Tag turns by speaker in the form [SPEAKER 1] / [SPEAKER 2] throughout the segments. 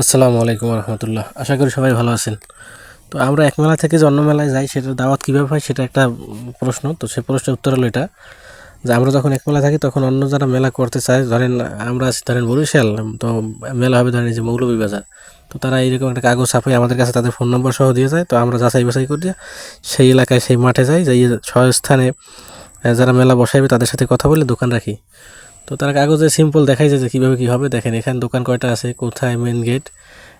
[SPEAKER 1] আসসালামু আলাইকুম রহমতুল্লাহ। আশা করি সবাই ভালো আছেন। তো আমরা এক মেলা থেকে যে অন্য মেলায় যাই সেটার দাওয়াত কীভাবে হয় সেটা একটা প্রশ্ন। তো সে প্রশ্নের উত্তর হলো এটা, যে আমরা যখন এক মেলা থাকি তখন অন্য যারা মেলা করতে চায়, ধরেন আমরা আছি, ধরেন বরিশাল, তো মেলা হবে ধরেন যে মৌলভীবাজার তো তারা এইরকম একটা কাগজ ছাপাই আমাদের কাছে তাদের ফোন নম্বর সহ দিয়ে যায়। তো আমরা যাচাই বাছাই করি সেই এলাকায়, সেই মাঠে যাই যাই স্থানে যারা মেলা বসাইবে তাদের সাথে কথা বলে দোকান রাখি। তো তারা কাগজে সিম্পল দেখাই যায় যে কীভাবে কী হবে। দেখেন, এখানে দোকান কয়টা আছে, কোথায় মেন গেট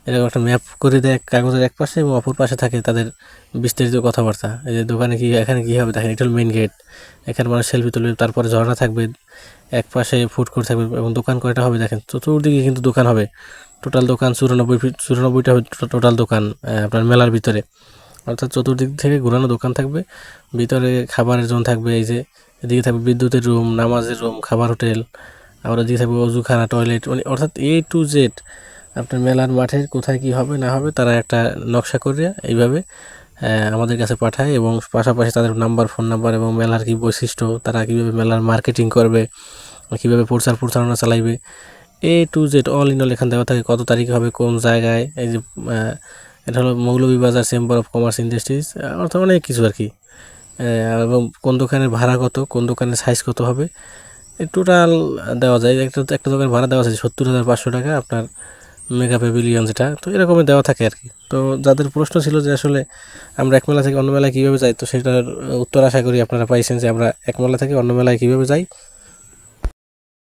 [SPEAKER 1] এরকম একটা ম্যাপ করে দেয় কাগজের এক পাশে এবং অপর পাশে থাকে তাদের বিস্তারিত কথাবার্তা। এই যে দোকানে কি, এখানে কী হবে? দেখেন, এটা হল মেন গেট এখানে মানুষ সেলফি তুলবে, তারপরে ঝর্ণা থাকবে, এক পাশে ফুড কোর্ট থাকবে এবং দোকান কয়টা হবে? দেখেন, চতুর্দিকে কিন্তু দোকান হবে। টোটাল দোকান চুরানব্বই চুরানব্বইটা হবে টোটাল দোকান আপনার মেলার ভিতরে। অর্থাৎ চতুর্দিক থেকে ঘোরানো দোকান থাকবে, ভিতরে খাবারের জোন থাকবে, এই যে এদিকে থাকবে বিদ্যুতের রুম নামাজের রুম খাবার হোটেল আবার এদিকে থাকবে অজুখানা টয়লেট মানে অর্থাৎ এ টু জেড আপনার মেলার মাঠে কোথায় কি হবে না হবে তারা একটা নকশা করে এইভাবে আমাদের কাছে পাঠায় এবং পাশাপাশি তাদের নাম্বার ফোন নাম্বার এবং মেলার কি বৈশিষ্ট্য, তারা কীভাবে মেলার মার্কেটিং করবে, কীভাবে প্রচার প্রচারণা চালাইবে A to Z all in all এখান দেওয়া থাকে কত তারিখে হবে, কোন জায়গায়, এই যে এটা হলো Moulvibazar chamber of commerce industries অর্থাৎ অনেক কিছু আর কি। এবং কোন দোকানের ভাড়া কত, কোন দোকানের সাইজ কত হবে টোটাল দেওয়া যায়। একটা একটা দোকানের ভাড়া দেওয়া আছে সত্তর হাজার পাঁচশো টাকা, আপনার মেগা প্যাভিলিয়ন যেটা, তো এরকমই দেওয়া থাকে আর কি। তো যাদের প্রশ্ন ছিল যে আসলে আমরা এক মেলা থেকে অন্য মেলায় কীভাবে যাই, তো সেটার উত্তর আশা করি আপনারা পাইছেন যে আমরা এক মেলা থেকে অন্য মেলায় কীভাবে যাই।